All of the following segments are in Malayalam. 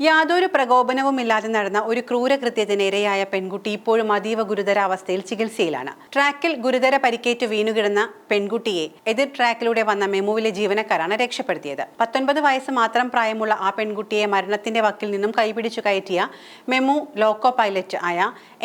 യാതൊരു പ്രകോപനവുമില്ലാതെ നടന്ന ഒരു ക്രൂരകൃത്യത്തിനിരയായ പെൺകുട്ടി ഇപ്പോഴും അതീവ ഗുരുതരാവസ്ഥയിൽ ചികിത്സയിലാണ്. ട്രാക്കിൽ ഗുരുതര പരിക്കേറ്റ് വീണുകിടന്ന പെൺകുട്ടിയെ എതിർ ട്രാക്കിലൂടെ വന്ന മെമുവിലെ ജീവനക്കാരാണ് രക്ഷപ്പെടുത്തിയത്. പത്തൊൻപത് വയസ്സ് മാത്രം പ്രായമുള്ള ആ പെൺകുട്ടിയെ മരണത്തിന്റെ വക്കിൽ നിന്നും കൈപിടിച്ചു കയറ്റിയ മെമു ലോക്കോ പൈലറ്റ് ആയ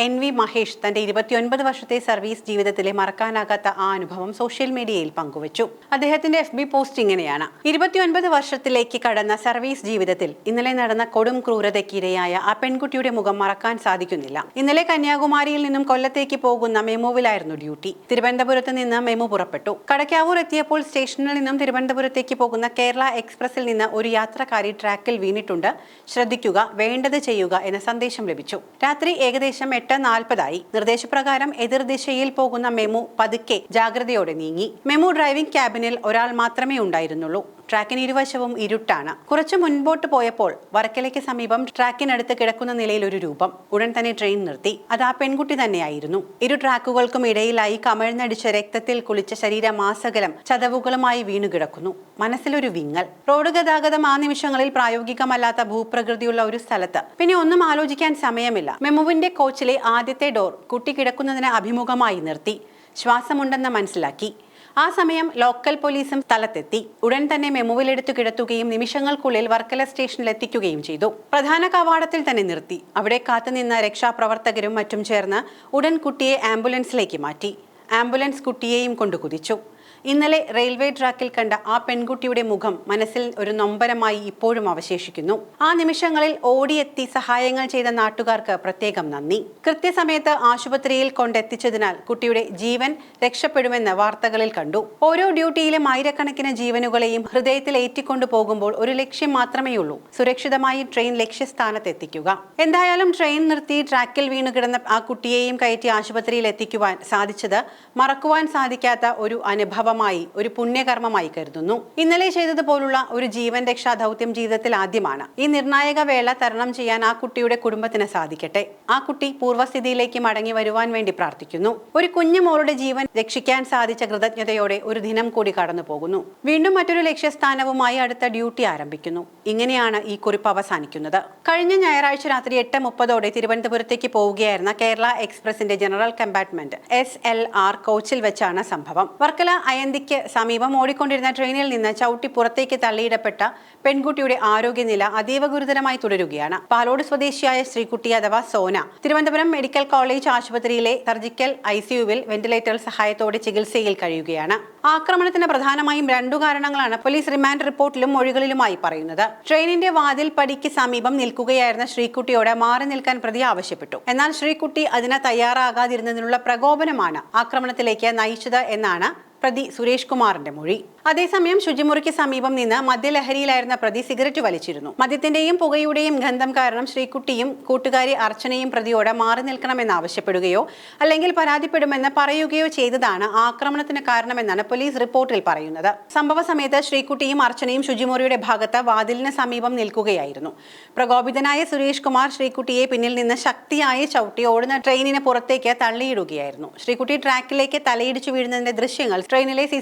എൻ വി മഹേഷ് തന്റെ ഇരുപത്തിയൊൻപത് വർഷത്തെ സർവീസ് ജീവിതത്തിലെ മറക്കാനാകാത്ത ആ അനുഭവം സോഷ്യൽ മീഡിയയിൽ പങ്കുവച്ചു. അദ്ദേഹത്തിന്റെ എഫ് ബി പോസ്റ്റ് ഇങ്ങനെയാണ്. ഇരുപത്തിയൊൻപത് വർഷത്തിലേക്ക് കടന്ന സർവീസ് ജീവിതത്തിൽ ഇന്നലെ നടന്ന കൊടും ക്രൂരതയ്ക്കിരയായ ആ പെൺകുട്ടിയുടെ മുഖം മറക്കാൻ സാധിക്കുന്നില്ല. ഇന്നലെ കന്യാകുമാരിയിൽ നിന്നും കൊല്ലത്തേക്ക് പോകുന്ന മെമുവിലായിരുന്നു ഡ്യൂട്ടി. തിരുവനന്തപുരത്ത് നിന്ന് മെമു പുറപ്പെട്ടു. കടക്കാവൂർ എത്തിയപ്പോൾ സ്റ്റേഷനിൽ നിന്നും തിരുവനന്തപുരത്തേക്ക് പോകുന്ന കേരള എക്സ്പ്രസിൽ നിന്ന് ഒരു യാത്രക്കാരി ട്രാക്കിൽ വീണിട്ടുണ്ട്. ശ്രദ്ധിക്കുക വേണ്ടത് ചെയ്യുക എന്ന സന്ദേശം ലഭിച്ചു. രാത്രി ഏകദേശം എട്ട് നാൽപ്പതായി. നിർദ്ദേശപ്രകാരം എതിർദിശയിൽ പോകുന്ന മെമു പതുക്കെ ജാഗ്രതയോടെ നീങ്ങി. മെമു ഡ്രൈവിംഗ് ക്യാബിനിൽ ഒരാൾ മാത്രമേ ഉണ്ടായിരുന്നുള്ളൂ. ട്രാക്കിന് ഇരുവശവും ഇരുട്ടാണ്. കുറച്ചു മുൻപോട്ട് പോയപ്പോൾ വർക്കലയ്ക്ക് സമീപം ട്രാക്കിനടുത്ത് കിടക്കുന്ന നിലയിൽ ഒരു രൂപം. ഉടൻ തന്നെ ട്രെയിൻ നിർത്തി. അത് ആ പെൺകുട്ടി തന്നെയായിരുന്നു. ഇരു ട്രാക്കുകൾക്കും ഇടയിലായി കമഴ്ന്നടിച്ച രക്തത്തിൽ കുളിച്ച ശരീരമാസകലം ചതവുകളുമായി വീണുകിടക്കുന്നു. മനസ്സിലൊരു വിങ്ങൽ. റോഡ് ഗതാഗതം ആ നിമിഷങ്ങളിൽ പ്രായോഗികമല്ലാത്ത ഭൂപ്രകൃതിയുള്ള ഒരു സ്ഥലത്ത്. പിന്നെ ഒന്നും ആലോചിക്കാൻ സമയമില്ല. മെമുവിന്റെ കോച്ചിലെ ആദ്യത്തെ ഡോർ കുട്ടി കിടക്കുന്നതിന് അഭിമുഖമായി നിർത്തി. ശ്വാസമുണ്ടെന്ന് മനസ്സിലാക്കി. ആ സമയം ലോക്കൽ പോലീസും സ്ഥലത്തെത്തി. ഉടൻ തന്നെ മെമുവിലെടുത്തു കിടത്തുകയും നിമിഷങ്ങൾക്കുള്ളിൽ വർക്കല സ്റ്റേഷനിൽ എത്തിക്കുകയും ചെയ്തു. പ്രധാന കവാടത്തിൽ തന്നെ നിർത്തി. അവിടെ കാത്തുനിന്ന രക്ഷാപ്രവർത്തകരും മറ്റും ചേർന്ന് ഉടൻ കുട്ടിയെ ആംബുലൻസിലേക്ക് മാറ്റി. ആംബുലൻസ് കുട്ടിയെയും കൊണ്ടു കുതിച്ചു. ഇന്നലെ റെയിൽവേ ട്രാക്കിൽ കണ്ട ആ പെൺകുട്ടിയുടെ മുഖം മനസ്സിൽ ഒരു നൊമ്പരമായി ഇപ്പോഴും അവശേഷിക്കുന്നു. ആ നിമിഷങ്ങളിൽ ഓടിയെത്തി സഹായങ്ങൾ ചെയ്ത നാട്ടുകാർക്ക് പ്രത്യേകം നന്ദി. കൃത്യസമയത്ത് ആശുപത്രിയിൽ കൊണ്ടെത്തിച്ചതിനാൽ കുട്ടിയുടെ ജീവൻ രക്ഷപ്പെടുമെന്ന് വാർത്തകളിൽ കണ്ടു. ഓരോ ഡ്യൂട്ടിയിലും ആയിരക്കണക്കിന് ജീവനുകളെയും ഹൃദയത്തിൽ ഏറ്റിക്കൊണ്ടു പോകുമ്പോൾ ഒരു ലക്ഷ്യം മാത്രമേ ഉള്ളൂ. സുരക്ഷിതമായി ട്രെയിൻ ലക്ഷ്യസ്ഥാനത്ത് എത്തിക്കുക എന്തായാലും ട്രെയിൻ നിർത്തി ട്രാക്കിൽ വീണുകിടന്ന ആ കുട്ടിയെയും കയറ്റി ആശുപത്രിയിൽ എത്തിക്കുവാൻ സാധിച്ചത് മറക്കുവാൻ സാധിക്കാത്ത ഒരു അനുഭവമായി ഒരു പുണ്യകർമ്മമായി കരുതുന്നു. ഇന്നലെ ചെയ്തതുപോലുള്ള ഒരു ജീവൻ രക്ഷാ ദൗത്യം ജീവിതത്തിൽ ആദ്യമാണ്. ഈ നിർണായക വേള തരണം ചെയ്യാൻ ആ കുട്ടിയുടെ കുടുംബത്തിന് സാധിക്കട്ടെ. ആ കുട്ടി പൂർവസ്ഥിതിയിലേക്ക് മടങ്ങി വരുവാൻ വേണ്ടി പ്രാർത്ഥിക്കുന്നു. ഒരു കുഞ്ഞു മോളുടെ ജീവൻ രക്ഷിക്കാൻ സാധിച്ച കൃതജ്ഞതയോടെ ഒരു ദിനം കൂടി കടന്നു പോകുന്നു. വീണ്ടും മറ്റൊരു ലക്ഷ്യസ്ഥാനവുമായി അടുത്ത ഡ്യൂട്ടി ആരംഭിക്കുന്നു. ഇങ്ങനെയാണ് ഈ കുറിപ്പ് അവസാനിക്കുന്നത്. കഴിഞ്ഞ ഞായറാഴ്ച രാത്രി എട്ട് മുപ്പതോടെ തിരുവനന്തപുരത്തേക്ക് പോവുകയായിരുന്ന Kerala എക്സ്പ്രസിന്റെ general compartment S L R കോച്ചിൽ വെച്ചാണ് സംഭവം. വർക്കല അയന്തിക്ക് സമീപം ഓടിക്കൊണ്ടിരുന്ന ട്രെയിനിൽ നിന്ന് ചവിട്ടി പുറത്തേക്ക് തള്ളിയിടപ്പെട്ട പെൺകുട്ടിയുടെ ആരോഗ്യനില അതീവ ഗുരുതരമായി തുടരുകയാണ്. പാലോട് സ്വദേശിയായ ശ്രീകുട്ടി അഥവാ സോന തിരുവനന്തപുരം മെഡിക്കൽ കോളേജ് ആശുപത്രിയിലെ സർജിക്കൽ ഐസിയുവിൽ വെന്റിലേറ്റർ സഹായത്തോടെ ചികിത്സയിൽ കഴിയുകയാണ്. ആക്രമണത്തിന് പ്രധാനമായും രണ്ടു കാരണങ്ങളാണ് പോലീസ് റിമാൻഡ് റിപ്പോർട്ടിലും മൊഴികളിലുമായി പറയുന്നത്. ട്രെയിനിന്റെ വാതിൽ പടിക്ക് സമീപം നിൽക്കുകയായിരുന്ന ശ്രീകുട്ടിയോട് മാറി നിൽക്കാൻ പ്രതി ആവശ്യപ്പെട്ടു. എന്നാൽ ശ്രീകുട്ടി അതിന് തയ്യാറാകാതിരുന്നതിനുള്ള പ്രകോപനമാണ് ആക്രമണത്തിലേക്ക് നയിച്ചത് എന്നാണ് പ്രതി സുരേഷ് കുമാറിന്റെ മൊഴി. അതേസമയം ശുചിമുറിക്ക് സമീപം നിന്ന് മദ്യലഹരിയിലായിരുന്ന പ്രതി സിഗരറ്റ് വലിച്ചിരുന്നു. മദ്യത്തിന്റെയും പുകയുടെയും ഗന്ധം കാരണം ശ്രീകുട്ടിയും കൂട്ടുകാരി അർച്ചനയും പ്രതിയോട് മാറി നിൽക്കണമെന്ന് ആവശ്യപ്പെടുകയോ അല്ലെങ്കിൽ പരാതിപ്പെടുമെന്ന് പറയുകയോ ചെയ്തതാണ് ആക്രമണത്തിന് കാരണമെന്നാണ് പോലീസ് റിപ്പോർട്ടിൽ പറയുന്നത്. സംഭവ സമയത്ത് ശ്രീകുട്ടിയും അർച്ചനയും ശുചിമുറിയുടെ ഭാഗത്ത് വാതിലിന് സമീപം നിൽക്കുകയായിരുന്നു. പ്രകോപിതനായ സുരേഷ് കുമാർ ശ്രീകുട്ടിയെ പിന്നിൽ നിന്ന് ശക്തിയായി ചവിട്ടി ഓടുന്ന ട്രെയിനിന് പുറത്തേക്ക് തള്ളിയിടുകയായിരുന്നു. ശ്രീകുട്ടി ട്രാക്കിലേക്ക് തലയിടിച്ചു വീഴുന്നതിന്റെ ദൃശ്യങ്ങൾ ട്രെയിനിലെ സി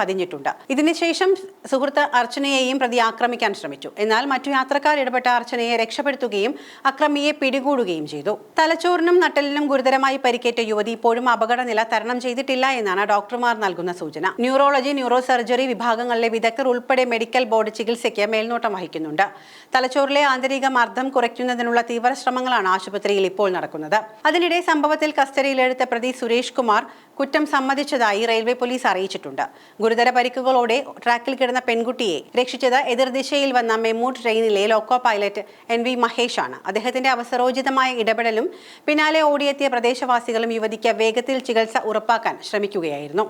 പതിഞ്ഞിട്ടുണ്ട്. ഇതിനുശേഷം സുഹൃത്ത് അർച്ചനയെയും പ്രതി ആക്രമിക്കാൻ ശ്രമിച്ചു. എന്നാൽ മറ്റു യാത്രക്കാർ ഇടപെട്ട അർച്ചനയെ രക്ഷപ്പെടുത്തുകയും അക്രമിയെ പിടികൂടുകയും ചെയ്തു. തലച്ചോറിനും നട്ടലിനും ഗുരുതരമായി പരിക്കേറ്റ യുവതി ഇപ്പോഴും അപകടനില തരണം ചെയ്തിട്ടില്ല എന്നാണ് ഡോക്ടർമാർ നൽകുന്ന സൂചന. ന്യൂറോളജി ന്യൂറോ സർജറി വിഭാഗങ്ങളിലെ വിദഗ്ധർ ഉൾപ്പെടെ മെഡിക്കൽ ബോർഡ് ചികിത്സയ്ക്ക് മേൽനോട്ടം വഹിക്കുന്നുണ്ട്. തലച്ചോറിലെ ആന്തരിക മർദ്ദം കുറയ്ക്കുന്നതിനുള്ള തീവ്ര ശ്രമങ്ങളാണ് ആശുപത്രിയിൽ ഇപ്പോൾ നടക്കുന്നത്. അതിനിടെ സംഭവത്തിൽ കസ്റ്റഡിയിലെടുത്ത പ്രതി സുരേഷ് കുമാർ കുറ്റം സമ്മതിച്ചതായി റെയിൽവേ പോലീസ് അറിയിച്ചിട്ടുണ്ട്. ഗുരുതര പരിക്കുകളോടെ ട്രാക്കിൽ കിടന്ന പെൺകുട്ടിയെ രക്ഷിച്ചത് എതിർദിശയിൽ വന്ന മെമു ട്രെയിനിലെ loco pilot N V Mahesh ആണ് അദ്ദേഹത്തിന്റെ അവസരോചിതമായ ഇടപെടലും പിന്നാലെ ഓടിയെത്തിയ പ്രദേശവാസികളും യുവതിക്ക് വേഗത്തിൽ ചികിത്സ ഉറപ്പാക്കാൻ ശ്രമിക്കുകയായിരുന്നു.